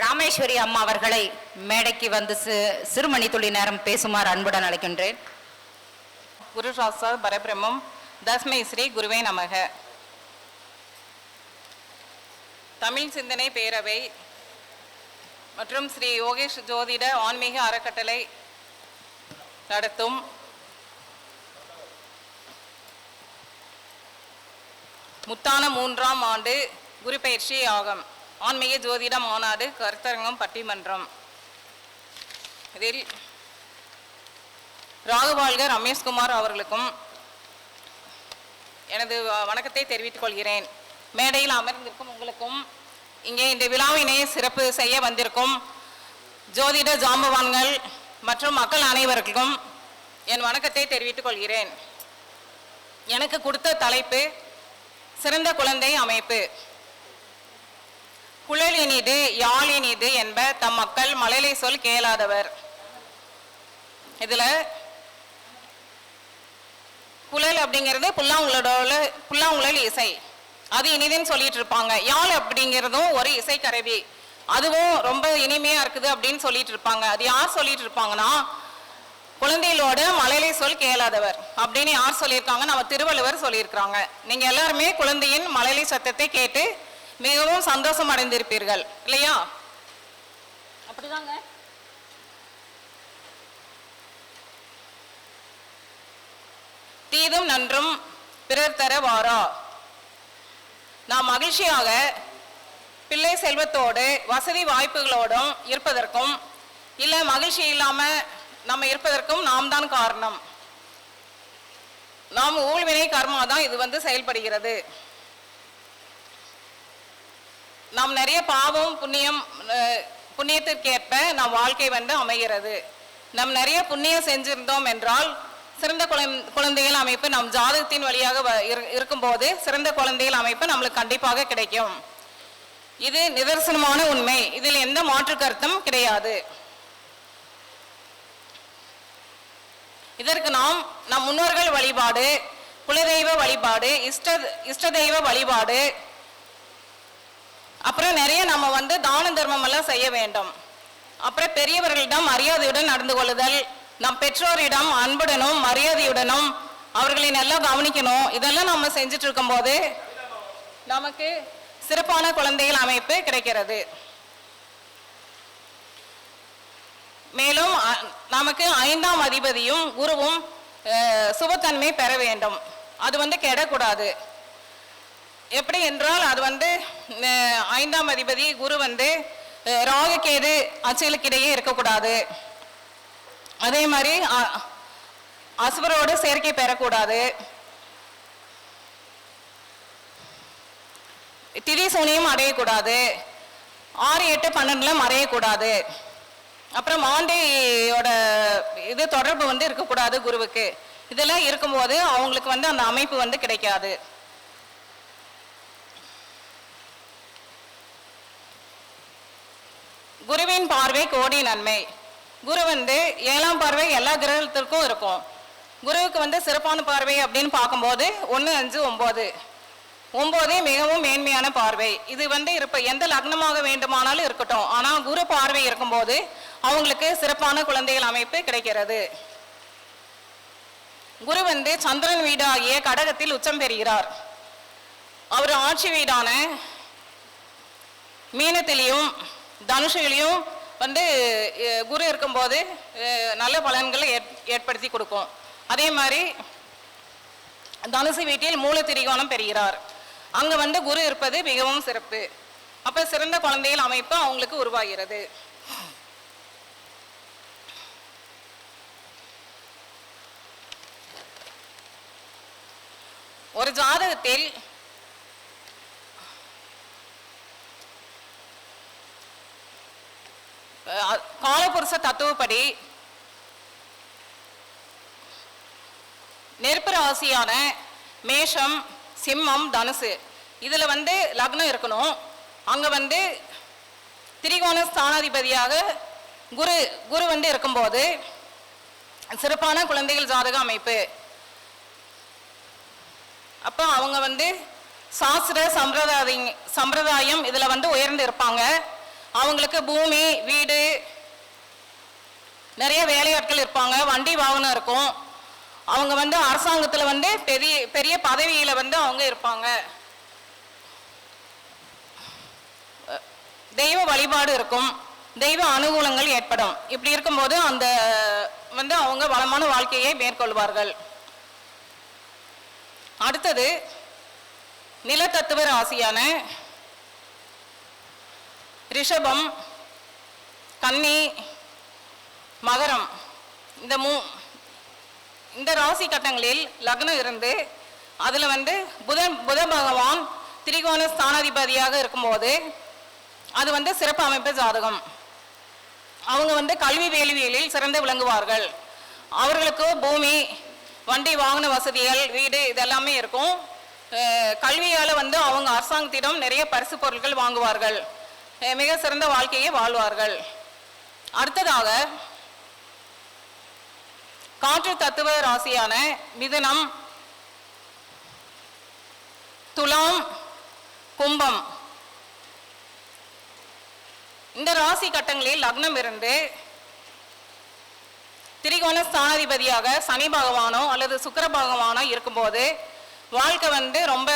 ராமேஸ்வரி அம்மா அவர்களை மேடைக்கு வந்து சி- சிறுமணி துளி நேரம் பேசுமாறு அன்புடன் அழைக்கின்றேன். குரு சாஸ்திர பரபிரமம் தஸ்மை ஸ்ரீ குருவே நமக. தமிழ் சிந்தனை பேரவை மற்றும் ஸ்ரீ யோகேஷ் ஜோதிட ஆன்மீக அறக்கட்டளை நடத்தும் முத்தான மூன்றாம் ஆண்டு குரு பயிற்சி ஆகும். ஆன்மீக ஜோதிட மாநாடு கருத்தரங்கம் பட்டிமன்றம். இதில் ராகுவாழ்க ரமேஷ்குமார் அவர்களுக்கும் எனது வ- வணக்கத்தை தெரிவித்துக் கொள்கிறேன். மேடையில் அமர்ந்திருக்கும் உங்களுக்கும் இங்கே இந்த விழாவினை சிறப்பு செய்ய வந்திருக்கும் ஜோதிட ஜாம்பவான்கள் மற்றும் மக்கள் அனைவருக்கும் என் வணக்கத்தை தெரிவித்துக் கொள்கிறேன். எனக்கு கொடுத்த தலைப்பு சிறந்த குழந்தை அமைப்பு. குழல் இனிது யாழ் இனிது என்ப தம் மக்கள் மழலை சொல் கேளாதவர். இதுல குழல் அப்படிங்கிறது புல்லாங்குழலோட புல்லாங்குழல் இசை. அது இனிதுன்னு சொல்லிட்டு இருப்பாங்க. யாழ் அப்படிங்கிறதும் ஒரு இசை கருவி அதுவும் ரொம்ப இனிமையா இருக்குது அப்படின்னு சொல்லிட்டு இருப்பாங்க. அது யார் சொல்லிட்டு இருப்பாங்கன்னா குழந்தைகளோட மலையிலை சொல் கேளாதவர். அப்படின்னு யார் சொல்லியிருக்காங்க? நம்ம திருவள்ளுவர் சொல்லியிருக்காங்க நீங்க எல்லாருமே குழந்தையின் மலையிலை சத்தத்தை கேட்டு மிகவும் சந்தோஷம் அடைந்திருப்பீர்கள் இல்லையா? அப்படிதாங்க. தீதும் நன்றும் பிறர் தர வாரா. நாம் மகிழ்ச்சியாக பிள்ளை செல்வத்தோடு வசதி வாய்ப்புகளோடும் இருப்பதற்கும் இல்லை மகிழ்ச்சி இல்லாம நம்ம இருப்பதற்கும் நாம் தான் காரணம். நாம் ஊழ்வினை கர்மா தான் இது வந்து செயல்படுகிறது. நாம் நிறைய பாவம் புண்ணியம் புண்ணியத்திற்கேற்ப நம் வாழ்க்கை வந்து அமைகிறது. நம் நிறைய புண்ணியம் செஞ்சிருந்தோம் என்றால் சிறந்த குழந்தைகள் அமைப்பு நம் ஜாதகத்தின் வழியாக வ- இரு- இருக்கும்போது சிறந்த குழந்தைகள் அமைப்பு நம்மளுக்கு கண்டிப்பாக கிடைக்கும். இது நிதர்சனமான உண்மை. இதில் எந்த மாற்று கருத்தும் கிடையாது. இதற்கு நாம் நம் முன்னோர்கள் வழிபாடு குலதெய்வ வழிபாடு இஷ்ட இஷ்ட தெய்வ வழிபாடு அப்புறம் நிறைய நம்ம வந்து தான தர்மம் எல்லாம் செய்ய வேண்டும். அப்புறம் பெரியவர்களிடம் மரியாதையுடன் நடந்து கொள்ளுதல் நம் பெற்றோரிடம் அன்புடனும் மரியாதையுடனும் அவர்களை நல்லா கவனிக்கணும். இதெல்லாம் நம்ம செஞ்சுட்டு இருக்கும்போது நமக்கு சிறப்பான குழந்தைகள் அமைப்பு கிடைக்கிறது. மேலும் நமக்கு ஐந்தாம் அதிபதியும் குருவும் சுபத்தன்மை பெற வேண்டும். அது வந்து கெடக்கூடாது. எப்படி என்றால் அது வந்து ஐந்தாம் அதிபதி குரு வந்து அஹ், ராகு அச்சுகளுக்கிடையே இருக்கக்கூடாது. அதே மாதிரி அ- அசுவரோடு சேர்க்கை பெறக்கூடாது. திரி சூனியம் அடையக்கூடாது. ஆறு எட்டு பன்னெண்டுல மறையக்கூடாது. அப்புறம் ஆண்டியோட இது தொடர்பு வந்து இருக்கக்கூடாது குருவுக்கு. இதெல்லாம் இருக்கும்போது அவங்களுக்கு வந்து அந்த அமைப்பு வந்து கிடைக்காது. குருவின் பார்வை கோடி நன்மை. குரு வந்து ஏழாம் பார்வை எல்லா கிரகத்திற்கும் இருக்கும். குருவுக்கு வந்து சிறப்பான பார்வை அப்படின்னு பார்க்கும்போது ஒன்று அஞ்சு ஒம்பது ஒம்போதே மிகவும் மேன்மையான பார்வை. இது வந்து இருப்ப எந்த லக்னமாக வேண்டுமானாலும் இருக்கட்டும். ஆனால் குரு பார்வை இருக்கும்போது அவங்களுக்கு சிறப்பான குழந்தைகள் அமைப்பு கிடைக்கிறது. குரு வந்து சந்திரன் வீடாகிய கடகத்தில் உச்சம் பெறுகிறார். அவர் ஆட்சி வீடான மீனத்திலையும் தனுஷிலையும் வந்து குரு இருக்கும்போது நல்ல பலன்களை ஏற்- ஏற்படுத்தி கொடுக்கும். அதே மாதிரி தனுசு வீட்டில் மூல திரிகோணம் பெறுகிறார். அங்கே வந்து குரு இருப்பது மிகவும் சிறப்பு. அப்போ சிறந்த குழந்தைகள் அமைப்பு அவங்களுக்கு உருவாகிறது. ஒரு ஜாதகத்தில் புருஷ தத்துவப்படி நெருப்பு ராசியான மேஷம் சிம்மம் தனுசு. இதுல வந்து லக்னம் இருக்கணும். அங்க வந்து திரிகோண ஸ்தானாதிபதியாக குரு குரு வந்து இருக்கும்போது சிறப்பான குழந்தைகள் ஜாதக அமைப்பு. அப்போ அவங்க வந்து சாஸ்திர சம்பிரதாய சம்பிரதாயம் இதுல வந்து உயர்ந்து இருப்பாங்க. அவங்களுக்கு பூமி வீடு நிறைய வேலையாட்கள் இருப்பாங்க வண்டி வாகனம் இருக்கும். அவங்க வந்து அரசாங்கத்தில் வந்து பெரிய பெரிய பதவியில் வந்து அவங்க இருப்பாங்க. தெய்வ வழிபாடு இருக்கும் தெய்வ அனுகூலங்கள் ஏற்படும். இப்படி இருக்கும்போது அந்த வந்து அவங்க வளமான வாழ்க்கையை மேற்கொள்வார்கள். அடுத்தது நிலத்தத்துவ ராசியான ரிஷபம் கன்னி மகரம். இந்த மூ இந்த ராசி கட்டங்களில் லக்னம் இருந்து அதில் வந்து புதன் புத பகவான் திரிகோண ஸ்தானாதிபதியாக இருக்கும்போது அது வந்து சிறப்பு அமைப்பு ஜாதகம். அவங்க வந்து கல்வி வேள்வியலில் சிறந்து விளங்குவார்கள். அவர்களுக்கு பூமி வண்டி வாகன வசதிகள் வீடு இதெல்லாமே இருக்கும். கல்வியால் வந்து அவங்க அரசாங்கத்திடம் நிறைய பரிசு பொருட்கள் வாங்குவார்கள். மிக சிறந்த வாழ்க்கையை வாழ்வார்கள். அடுத்ததாக காற்று தத்துவ ராசியான மிதுனம் துலாம் கும்பம். இந்த ராசி கட்டங்களில் லக்னம் இருந்து திரிகோண ஸ்தானாதிபதியாக சனி பகவானோ அல்லது சுக்கர பகவானோ இருக்கும்போது வாழ்க்கை வந்து ரொம்ப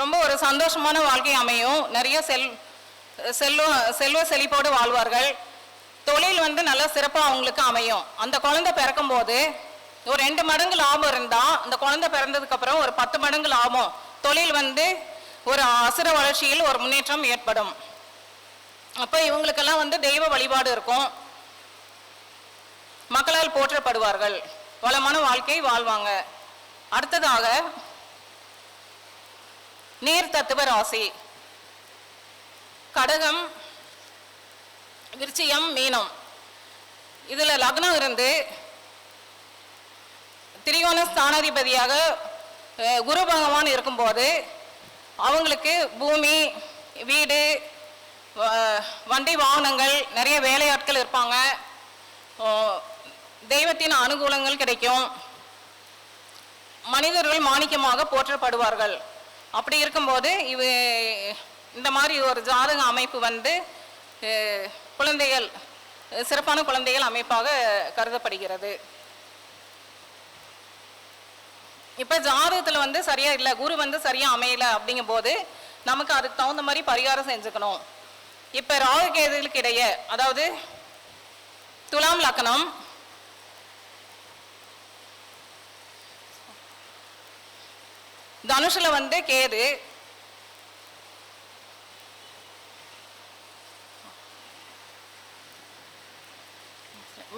ரொம்ப ஒரு சந்தோஷமான வாழ்க்கை அமையும். நிறைய செல் செல்வ செல்வ செழிப்போடு வாழ்வார்கள். தொழில் வந்து நல்லா சிறப்பாக அவங்களுக்கு அமையும். அந்த குழந்தை பிறக்கும்போது ஒரு ரெண்டு மடங்கு லாபம் இருந்தால் அந்த குழந்தை பிறந்ததுக்கப்புறம் ஒரு பத்து மடங்கு லாபம். தொழில் வந்து ஒரு அசுர வளர்ச்சியில் ஒரு முன்னேற்றம் ஏற்படும். அப்போ இவங்களுக்கெல்லாம் வந்து தெய்வ வழிபாடு இருக்கும். மக்களால் போற்றப்படுவார்கள். வளமான வாழ்க்கை வாழ்வாங்க. அடுத்ததாக நீர் தத்துவ ராசி. கடகம் விருச்சியம் மீனம். இதில் லக்னம் இருந்து திரிகோண ஸ்தானாதிபதியாக குரு பகவான் இருக்கும்போது அவங்களுக்கு பூமி வீடு வ- வண்டி வாகனங்கள் நிறைய வேலையாட்கள் இருப்பாங்க. தெய்வத்தின் அனுகூலங்கள் கிடைக்கும். மனிதர்கள் மாணிக்கமாக போற்றப்படுவார்கள். அப்படி இருக்கும்போது இவ இந்த மாதிரி ஒரு ஜாதக அமைப்பு வந்து குழந்தைகள் சிறப்பான குழந்தைகள் அமைப்பாக கருதப்படுகிறது. இப்போ ஜாதகத்தில் வந்து சரியா இல்லை குரு வந்து சரியா அமையல அப்படிங்கும் போது நமக்கு அதுக்கு தகுந்த மாதிரி பரிகாரம் செஞ்சுக்கணும். இப்போ ராகு கேதுகளுக்கு இடையே அதாவது துலாம் லக்னம் தனுஷில் வந்து கேது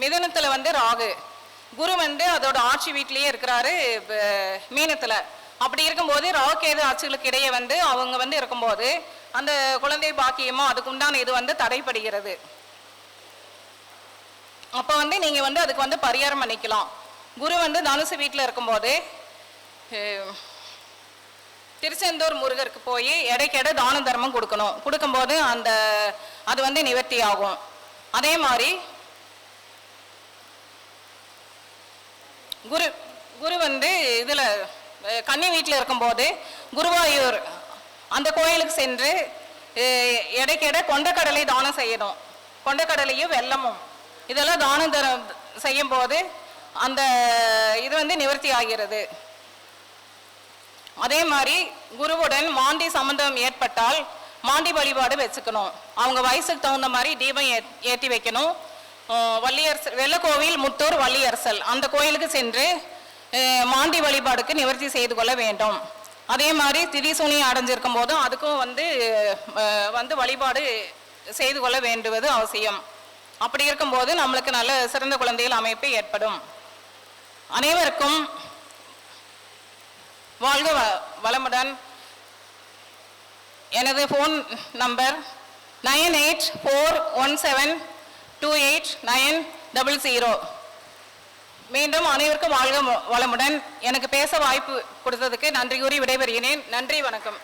மிதனத்தில் வந்து ராகு. குரு வந்து அதோட ஆட்சி வீட்டிலேயே இருக்கிறாரு மீனத்தில். அப்படி இருக்கும்போது ராகுகேது ஆட்சிகளுக்கு இடையே வந்து அவங்க வந்து இருக்கும்போது அந்த குழந்தை பாக்கியமோ அதுக்கு உண்டான இது வந்து தடைப்படுகிறது அப்போ வந்து நீங்கள் வந்து அதுக்கு வந்து பரிகாரம் பண்ணிக்கலாம். குரு வந்து தனுசு வீட்டில் இருக்கும்போது திருச்செந்தூர் முருகருக்கு போய் இடைக்கெடை தான தர்மம் கொடுக்கணும். கொடுக்கும்போது அந்த அது வந்து நிவர்த்தி ஆகும் அதே மாதிரி குரு குரு வந்து இதில் கன்னி வீட்டில் இருக்கும்போது குருவாயூர் அந்த கோயிலுக்கு சென்று அஹ், கொண்டக்கடலை தானம் செய்யணும். கொண்டக்கடலையும் வெள்ளமும் இதெல்லாம் தானம் தர செய்யும் போது அந்த இது வந்து நிவர்த்தி ஆகிறது. அதே மாதிரி குருவுடன் மாண்டி சம்பந்தம் ஏற்பட்டால் மாண்டி வழிபாடு வச்சுக்கணும். அவங்க வயசுக்கு தகுந்த மாதிரி தீபம் ஏத்- வைக்கணும். வள்ளியரசல் வெள்ளக்கோவில் முத்தூர் வள்ளியரசல். அந்த கோயிலுக்கு சென்று மாண்டி வழிபாடுக்கு நிவர்த்தி செய்து கொள்ள வேண்டும். அதே மாதிரி திரிசூனி அடைஞ்சிருக்கும் போதும் அதுக்கும் வந்து வந்து வழிபாடு செய்து கொள்ள வேண்டுவது அவசியம். அப்படி இருக்கும்போது நம்மளுக்கு நல்ல சிறந்த குழந்தைகள் அமைப்பு ஏற்படும். அனைவருக்கும் வாழ்க வ- வளமுடன். எனது phone number nine eight four one seven two eight nine double zero மீண்டும் அனைவருக்கும் வாழ்க வளமுடன். எனக்கு பேச வாய்ப்பு கொடுத்ததுக்கு நன்றி கூறி விடைபெறுகிறேன். நன்றி வணக்கம்.